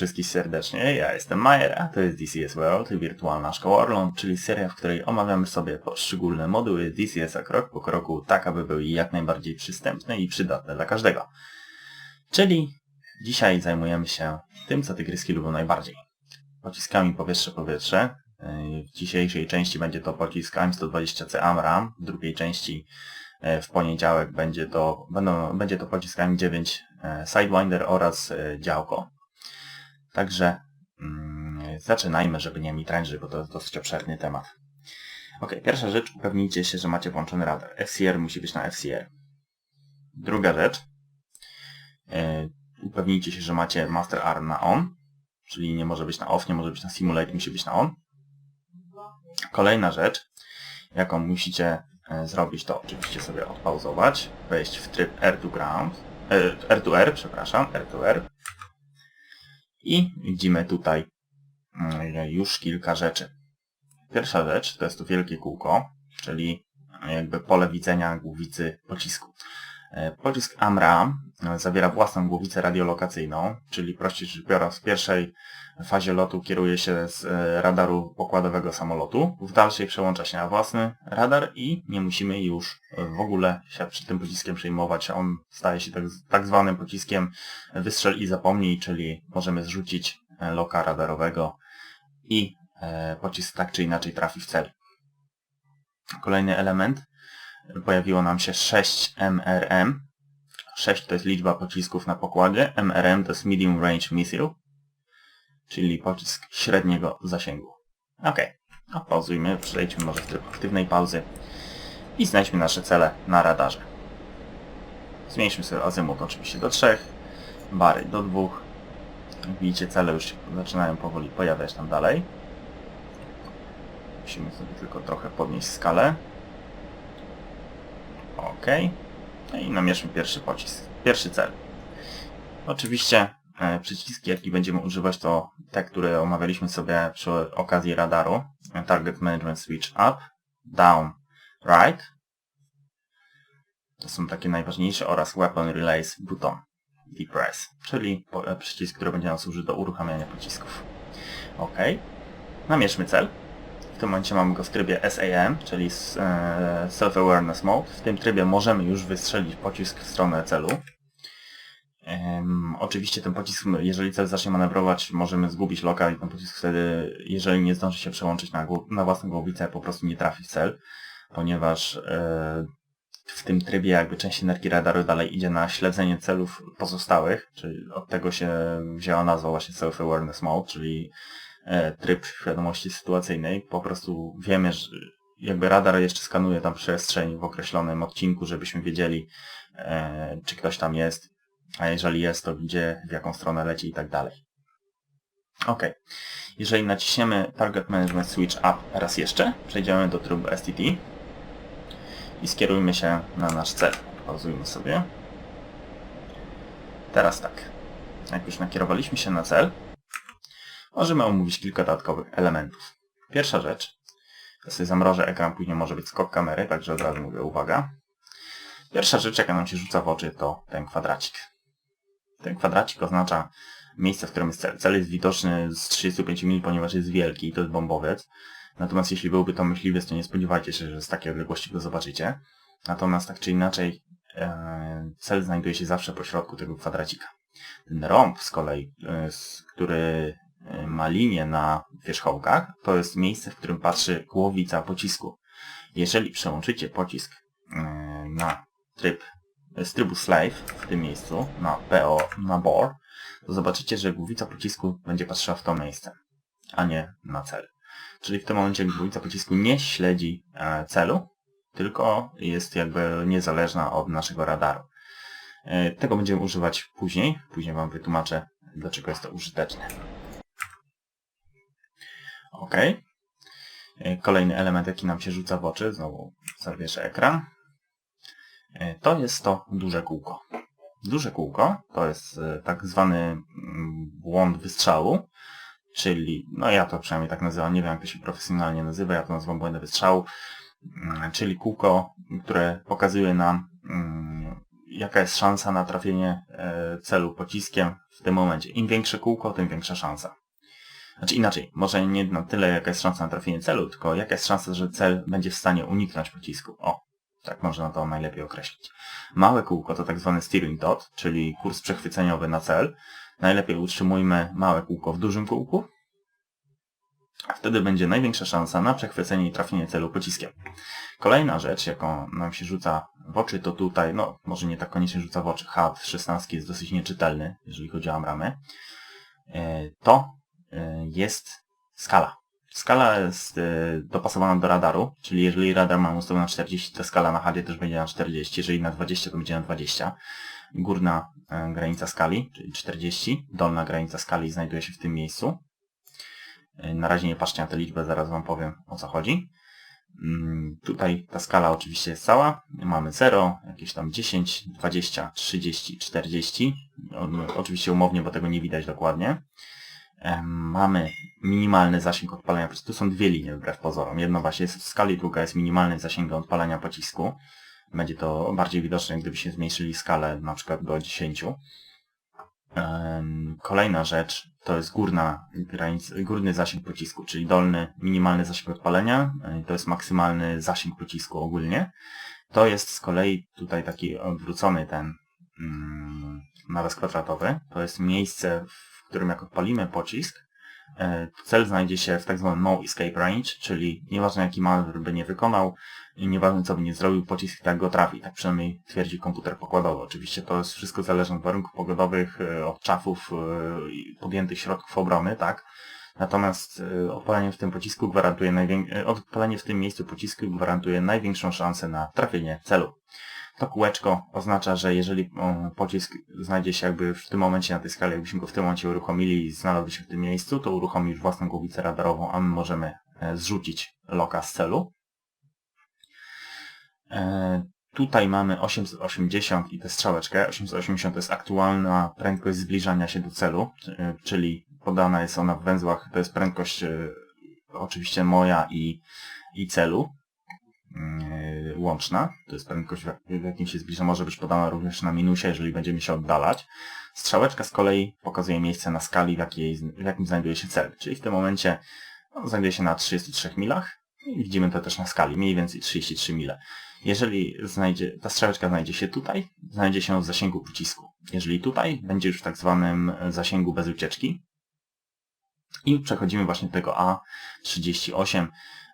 Wszystkich serdecznie, ja jestem Majer, a to jest DCS World, wirtualna szkoła Orląt, czyli seria, w której omawiamy sobie poszczególne moduły DCS-a krok po kroku, tak aby były jak najbardziej przystępne i przydatne dla każdego. Czyli dzisiaj zajmujemy się tym, co tygryski lubią najbardziej. Pociskami powietrze-powietrze. W dzisiejszej części będzie to pocisk AIM-120C AMRAAM, w drugiej części w poniedziałek będzie to, będą, będzie to pocisk AIM-9 Sidewinder oraz działko. Także mm, zaczynajmy, żeby nie mitrańży, bo to jest dosyć obszerny temat. Ok, pierwsza rzecz, upewnijcie się, że macie włączony radar. FCR musi być na FCR. Druga rzecz, yy, upewnijcie się, że macie Master Arm na on, czyli nie może być na off, nie może być na simulate, musi być na on. Kolejna rzecz, jaką musicie yy, zrobić, to oczywiście sobie odpauzować, wejść w tryb Air to Ground, yy, Air to Air, przepraszam, Air to Air, i widzimy tutaj mm, już kilka rzeczy. Pierwsza rzecz to jest to wielkie kółko, czyli jakby pole widzenia głowicy pocisku. E, pocisk AMRAAM zawiera własną głowicę radiolokacyjną, czyli prościej rzecz biorąc w pierwszej fazie lotu kieruje się z e, radaru pokładowego samolotu, w dalszej przełącza się na własny radar i nie musimy już w ogóle się przed tym pociskiem przejmować. On staje się tak, tak zwanym pociskiem wystrzel i zapomnij, czyli możemy zrzucić e, loka radarowego i pocisk tak czy inaczej trafi w cel. Kolejny element pojawiło nam się 6 MRM. 6 to jest liczba pocisków na pokładzie, MRM to jest Medium Range Missile, czyli pocisk średniego zasięgu. Ok, no, pauzujmy, przejdźmy może w tryb aktywnej pauzy i znajdźmy nasze cele na radarze. Zmniejszmy sobie azymut oczywiście do 3, bary do 2. Jak widzicie, cele już zaczynają powoli pojawiać tam dalej. Musimy sobie tylko trochę podnieść skalę. OK. No i namierzmy pierwszy pocisk. Pierwszy cel. Oczywiście e, przyciski, jakie będziemy używać, to te, które omawialiśmy sobie przy okazji radaru. Target Management Switch Up, Down, Right. To są takie najważniejsze oraz Weapon Relays Button Depress, czyli e, przycisk, który będzie nam służył do uruchamiania pocisków. OK. Namierzmy cel. Tym momencie mamy go w trybie SAM, czyli e, Self-Awareness Mode. W tym trybie możemy już wystrzelić pocisk w stronę celu. Um, oczywiście ten pocisk, jeżeli cel zacznie manewrować, możemy zgubić loka i ten pocisk wtedy, jeżeli nie zdąży się przełączyć na, na własną głowicę, po prostu nie trafi w cel, ponieważ e, w tym trybie jakby część energii radaru dalej idzie na śledzenie celów pozostałych, czyli od tego się wzięła nazwa właśnie Self-Awareness Mode, czyli tryb świadomości sytuacyjnej. Po prostu wiemy, że jakby radar jeszcze skanuje tam przestrzeń w określonym odcinku, żebyśmy wiedzieli, e, czy ktoś tam jest, a jeżeli jest, to gdzie, w jaką stronę leci i tak dalej. Ok. Jeżeli naciśniemy Target Management Switch Up raz jeszcze, przejdziemy do trybu STT i skierujmy się na nasz cel. Pauzujmy sobie. Teraz tak. Jak już nakierowaliśmy się na cel, możemy omówić kilka dodatkowych elementów. Pierwsza rzecz, ja sobie zamrożę ekran, później może być skok kamery, także od razu mówię uwaga. Pierwsza rzecz, jaka nam się rzuca w oczy, to ten kwadracik. Ten kwadracik oznacza miejsce, w którym jest cel. Cel jest widoczny z 35 mil, ponieważ jest wielki i to jest bombowiec. Natomiast jeśli byłby to myśliwiec, to nie spodziewajcie się, że z takiej odległości go zobaczycie. Natomiast tak czy inaczej e, cel znajduje się zawsze po środku tego kwadracika. Ten rąb z kolei, e, który E, ma linię na wierzchołkach, to jest miejsce, w którym patrzy głowica pocisku. Jeżeli przełączycie pocisk e, na tryb z trybu slave w tym miejscu, na PO, na bore, to zobaczycie, że głowica pocisku będzie patrzyła w to miejsce, a nie na cel. Czyli w tym momencie głowica pocisku nie śledzi e, celu, tylko jest jakby niezależna od naszego radaru. Tego będziemy używać później. Później Wam wytłumaczę, dlaczego jest to użyteczne. OK. E, kolejny element, jaki nam się rzuca w oczy, znowu zawieszę ekran, e, to jest to duże kółko. Duże kółko to jest e, tak zwany mm, błąd wystrzału, czyli, no ja to przynajmniej tak nazywam, nie wiem jak to się profesjonalnie nazywa, ja to nazywam błędem wystrzału, mm, czyli kółko, które pokazuje nam, mm, jaka jest szansa na trafienie celu pociskiem w tym momencie. Im większe kółko, tym większa szansa. Znaczy inaczej, może nie na tyle jaka jest szansa na trafienie celu, tylko jaka jest szansa, że cel będzie w stanie uniknąć pocisku. O, tak można to najlepiej określić. Małe kółko to tak zwany steering dot, czyli kurs przechwyceniowy na cel. Najlepiej utrzymujmy małe kółko w dużym kółku, a wtedy będzie największa szansa na przechwycenie i trafienie celu pociskiem. Kolejna rzecz, jaką nam się rzuca w oczy, to tutaj, no może nie tak koniecznie rzuca w oczy, HUD 16 jest dosyć nieczytelny, jeżeli chodzi o amramy. E, to jest skala. Skala jest e, dopasowana do radaru, czyli jeżeli radar mamy ustawiony na 40, to skala na HUD też będzie na 40, jeżeli na 20, to będzie na 20. Górna granica skali, czyli 40, dolna granica skali znajduje się w tym miejscu. Na razie nie patrzcie na tę liczbę, zaraz Wam powiem o co chodzi. Mm, tutaj ta skala oczywiście jest cała. Mamy 0, jakieś tam 10, 20, 30, 40. Oczywiście umownie, bo tego nie widać dokładnie. Mamy minimalny zasięg odpalania pocisku. Tu są dwie linie wbrew pozorom. Jedna właśnie jest w skali, druga jest minimalny zasięg odpalania pocisku. Będzie to bardziej widoczne, gdybyśmy zmniejszyli skalę na przykład do 10. Kolejna rzecz to jest górna górny zasięg pocisku, czyli dolny minimalny zasięg odpalenia, e, to jest maksymalny zasięg pocisku ogólnie. To jest z kolei tutaj taki odwrócony ten mm, naraz kwadratowy. To jest miejsce, w którym jak odpalimy pocisk, E, cel znajdzie się w tak zwanym no escape range, czyli nieważne jaki manewr by nie wykonał, nieważne co by nie zrobił, pocisk tak go trafi. Tak przynajmniej twierdzi komputer pokładowy. Oczywiście to jest wszystko zależne od warunków pogodowych, e, od czafów e, podjętych środków obrony, tak? Natomiast odpalenie w tym pocisku gwarantuje odpalenie w tym miejscu pocisku gwarantuje największą szansę na trafienie celu. To kółeczko oznacza, że jeżeli pocisk znajdzie się jakby w tym momencie na tej skali, jakbyśmy go w tym momencie uruchomili i znalazłby się w tym miejscu, to uruchomi już własną głowicę radarową, a my możemy e, zrzucić loka z celu. E, tutaj mamy 880 i tę strzałeczkę. 880 to jest aktualna prędkość zbliżania się do celu, e, czyli podana jest ona w węzłach, to jest prędkość oczywiście moja i, i celu. Yy, łączna, to jest prędkość w jakim się zbliża, może być podana również na minusie, jeżeli będziemy się oddalać. Strzałeczka z kolei pokazuje miejsce na skali, w, jakiej, w jakim znajduje się cel, czyli w tym momencie no, znajduje się na 33 milach i widzimy to też na skali, mniej więcej 33 mile. Jeżeli znajdzie, ta strzałeczka znajdzie się tutaj, znajdzie się w zasięgu pocisku. Jeżeli tutaj, będzie już w tak zwanym zasięgu bez ucieczki. I przechodzimy właśnie do tego A38.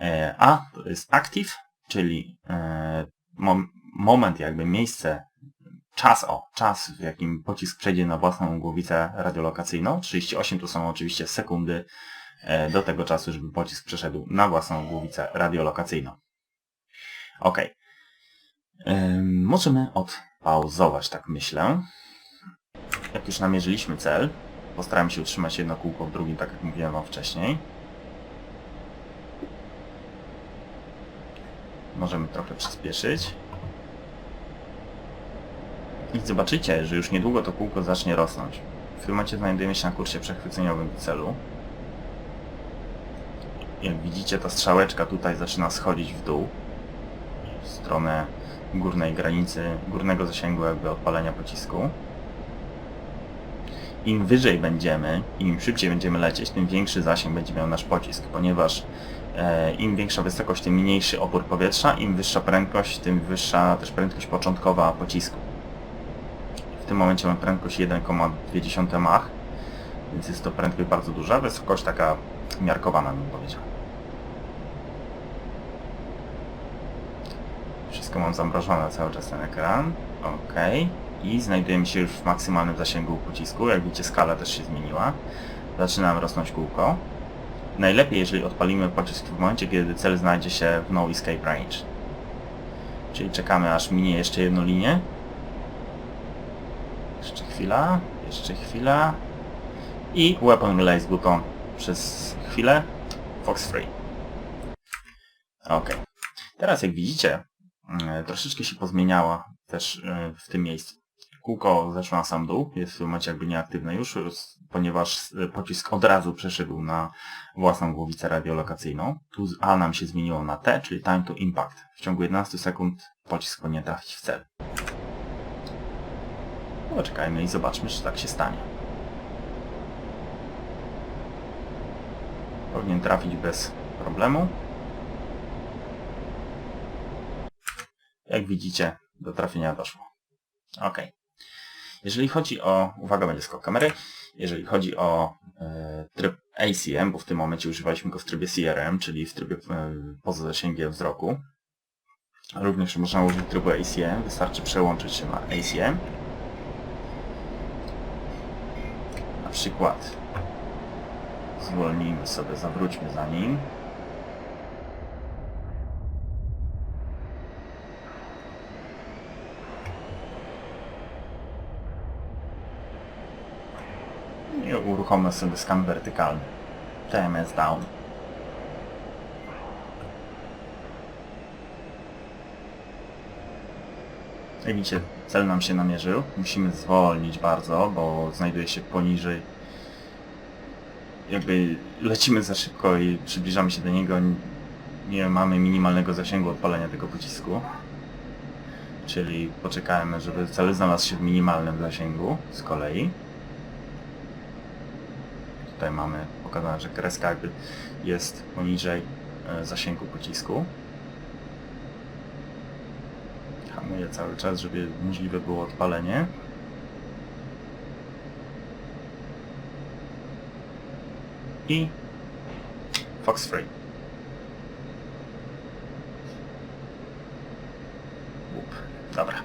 E, A to jest active, czyli e, mom moment, jakby miejsce, czas, o, czas, w jakim pocisk przejdzie na własną głowicę radiolokacyjną. 38 to są oczywiście sekundy e, do tego czasu, żeby pocisk przeszedł na własną głowicę radiolokacyjną. Ok. Możemy odpauzować, tak myślę. Jak już namierzyliśmy cel, postaramy się utrzymać jedno kółko w drugim, tak jak mówiłem Wam wcześniej. Możemy trochę przyspieszyć. I zobaczycie, że już niedługo to kółko zacznie rosnąć. W tym momencie znajdujemy się na kursie przechwyceniowym do celu. Jak widzicie, ta strzałeczka tutaj zaczyna schodzić w dół. W stronę górnej granicy, górnego zasięgu jakby odpalenia pocisku. Im wyżej będziemy, im szybciej będziemy lecieć, tym większy zasięg będzie miał nasz pocisk, ponieważ Im większa wysokość, tym mniejszy opór powietrza, im wyższa prędkość, tym wyższa też prędkość początkowa pocisku. W tym momencie mam prędkość 1,2 Mach, więc jest to prędkość bardzo duża, wysokość taka miarkowana bym powiedział. Wszystko mam zamrożone cały czas ten ekran. OK. I znajdujemy się już w maksymalnym zasięgu pocisku. Jak widzicie skala też się zmieniła. Zaczynam rosnąć kółko. Najlepiej, jeżeli odpalimy pocisk w momencie, kiedy cel znajdzie się w no escape range. Czyli czekamy aż minie jeszcze jedną linię. Jeszcze chwila, jeszcze chwila. I weapon release button przez chwilę. Fox free. Ok. Teraz jak widzicie, mm, troszeczkę się pozmieniała też y, w tym miejscu. Kółko zeszło na sam dół, jest w tym momencie jakby nieaktywne już, ponieważ pocisk od razu przeszedł na własną głowicę radiolokacyjną. Tu A nam się zmieniło na T, czyli time to impact. W ciągu 11 sekund pocisk powinien trafić w cel. Poczekajmy i zobaczmy, czy tak się stanie. Powinien trafić bez problemu. Jak widzicie, do trafienia doszło. Ok. Jeżeli chodzi o... Uwaga, będzie skok kamery. Jeżeli chodzi o e, tryb ACM, bo w tym momencie używaliśmy go w trybie CRM, czyli w trybie e, poza zasięgiem wzroku. Również można użyć trybu ACM. Wystarczy przełączyć się na ACM. Na przykład zwolnijmy sobie, zawróćmy za nim. I uruchommy sobie skan wertykalny. TMS down. Jak widzicie, cel nam się namierzył. Musimy zwolnić bardzo, bo znajduje się poniżej. Jakby lecimy za szybko i przybliżamy się do niego. Nie mamy minimalnego zasięgu odpalenia tego pocisku. Czyli poczekajmy, żeby cel znalazł się w minimalnym zasięgu z kolei. Tutaj mamy pokazane, że kreska jakby jest poniżej e, zasięgu pocisku. Hamuję cały czas, żeby możliwe było odpalenie. I Fox Free. Łup. Dobra.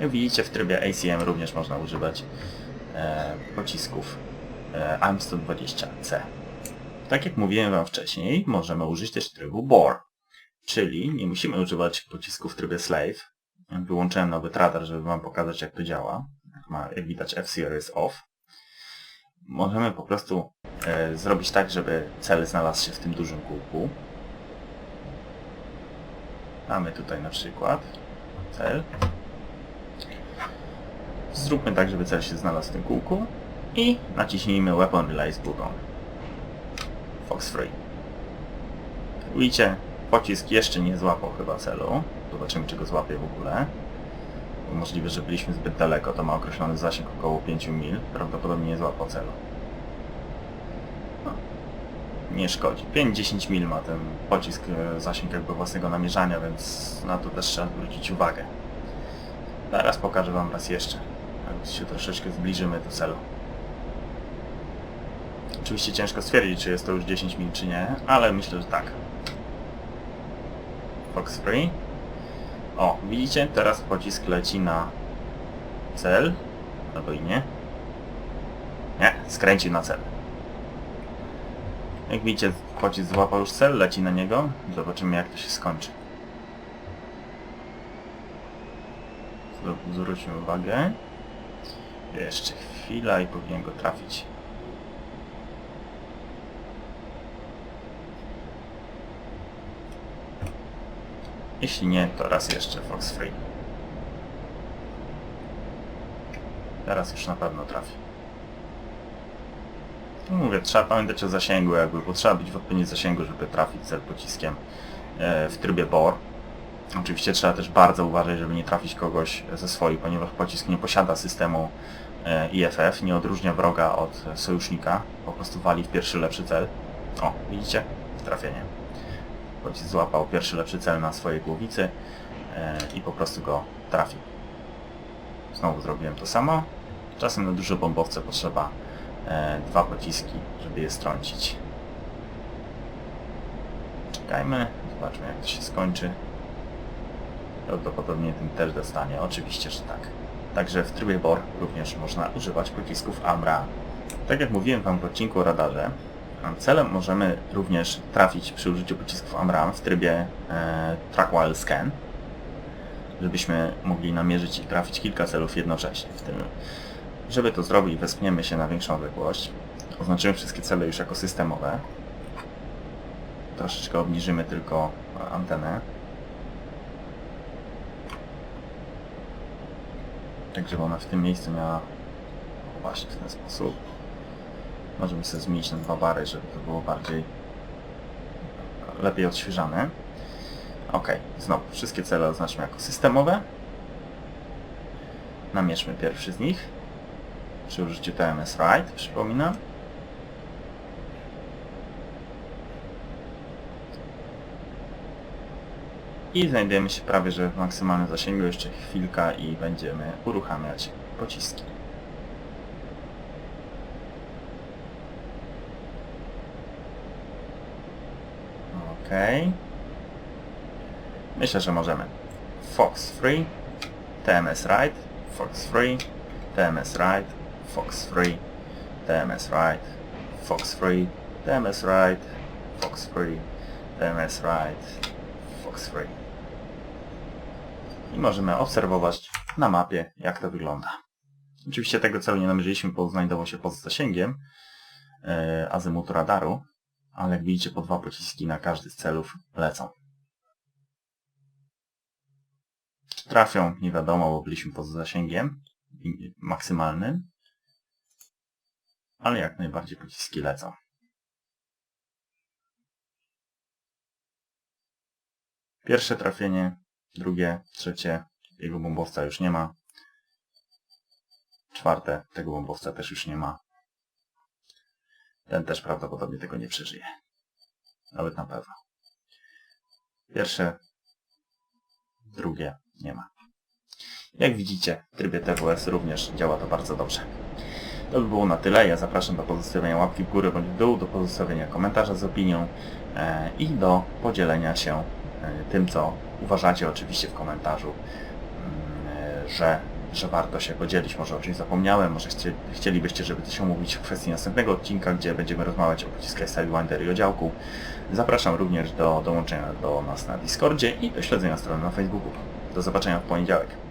Jak widzicie w trybie ACM również można używać e, pocisków e, AM120C. Tak jak mówiłem Wam wcześniej, możemy użyć też trybu BOR, czyli nie musimy używać pocisków w trybie Slave. Wyłączyłem nawet radar, żeby Wam pokazać jak to działa. Jak, ma, jak widać jest off. Możemy po prostu e, zrobić tak, żeby cel znalazł się w tym dużym kółku. Mamy tutaj na przykład cel. Zróbmy tak, żeby cel się znalazł w tym kółku i naciśnijmy Weapon Release button. Fox Free. Widzicie, pocisk jeszcze nie złapał chyba celu. Zobaczymy, czy go złapie w ogóle. Możliwe, że byliśmy zbyt daleko, to ma określony zasięg około 5 mil. Prawdopodobnie nie złapał celu. No, nie szkodzi. 5-10 mil ma ten pocisk e, zasięg jakby własnego namierzania, więc na to też trzeba zwrócić uwagę. Teraz pokażę Wam raz jeszcze. Jak się troszeczkę zbliżymy do celu. Oczywiście ciężko stwierdzić, czy jest to już 10 mil, czy nie, ale myślę, że tak. Fox Free. O, widzicie? Teraz pocisk leci na cel. Albo i nie. Nie, skręci na cel. Jak widzicie, pocisk złapał już cel, leci na niego. Zobaczymy jak to się skończy. Zwróćmy uwagę. Jeszcze chwila i powinien go trafić. Jeśli nie, to raz jeszcze Fox Free. Teraz już na pewno trafi. No mówię, trzeba pamiętać o zasięgu jakby, bo trzeba być w odpowiednim zasięgu, żeby trafić cel pociskiem e, w trybie BOR. Oczywiście trzeba też bardzo uważać, żeby nie trafić kogoś ze swoich, ponieważ pocisk nie posiada systemu e, IFF, nie odróżnia wroga od sojusznika, po prostu wali w pierwszy lepszy cel. O, widzicie? Trafienie pocisk złapał pierwszy lepszy cel na swojej głowicy e, i po prostu go trafił. Znowu zrobiłem to samo. Czasem na duże bombowce potrzeba e, dwa pociski, żeby je strącić. Czekajmy, zobaczmy jak to się skończy. Prawdopodobnie tym też dostanie, oczywiście, że tak. Także w trybie BOR również można używać pocisków AMRA. Tak jak mówiłem Wam w odcinku o radarze, Celem możemy również trafić przy użyciu pocisków AMRAM w trybie e, Track While Scan, żebyśmy mogli namierzyć i trafić kilka celów jednocześnie. W tym, żeby to zrobić, wespniemy się na większą odległość. Oznaczymy wszystkie cele już jako systemowe. Troszeczkę obniżymy tylko antenę. Tak, żeby ona w tym miejscu miała właśnie w ten sposób. Możemy sobie zmienić na dwa bary, żeby to było bardziej lepiej odświeżane. Ok, znowu wszystkie cele oznaczmy jako systemowe. Namierzmy pierwszy z nich. Przy użyciu TMS Ride, przypominam. I znajdujemy się prawie że w maksymalnym zasięgu, jeszcze chwilka i będziemy uruchamiać pociski. Okej. Myślę, że możemy. Fox Free, TMS Ride, Fox Free, TMS Ride, Fox Free, TMS Ride, Fox Free, TMS Ride, Fox Free, TMS Ride, Fox Free. I możemy obserwować na mapie, jak to wygląda. Oczywiście tego celu nie namierzyliśmy, bo znajdował się poza zasięgiem yy, azymutu radaru, ale jak widzicie po dwa pociski na każdy z celów lecą. Czy trafią, nie wiadomo, bo byliśmy poza zasięgiem maksymalnym, ale jak najbardziej pociski lecą. Pierwsze trafienie, drugie, trzecie, jego bombowca już nie ma. Czwarte, tego bombowca też już nie ma. Ten też prawdopodobnie tego nie przeżyje. Nawet na pewno. Pierwsze, drugie nie ma. Jak widzicie, w trybie TWS również działa to bardzo dobrze. To by było na tyle. Ja zapraszam do pozostawienia łapki w górę bądź w dół, do pozostawienia komentarza z opinią e, i do podzielenia się e, tym, co uważacie oczywiście w komentarzu, mm, e, że, że warto się podzielić. Może o czymś zapomniałem, może chcie, chcielibyście, żeby coś omówić w kwestii następnego odcinka, gdzie będziemy rozmawiać o pociskach Sidewinder i o działku. Zapraszam również do dołączenia do nas na Discordzie i do śledzenia strony na Facebooku. Do zobaczenia w poniedziałek.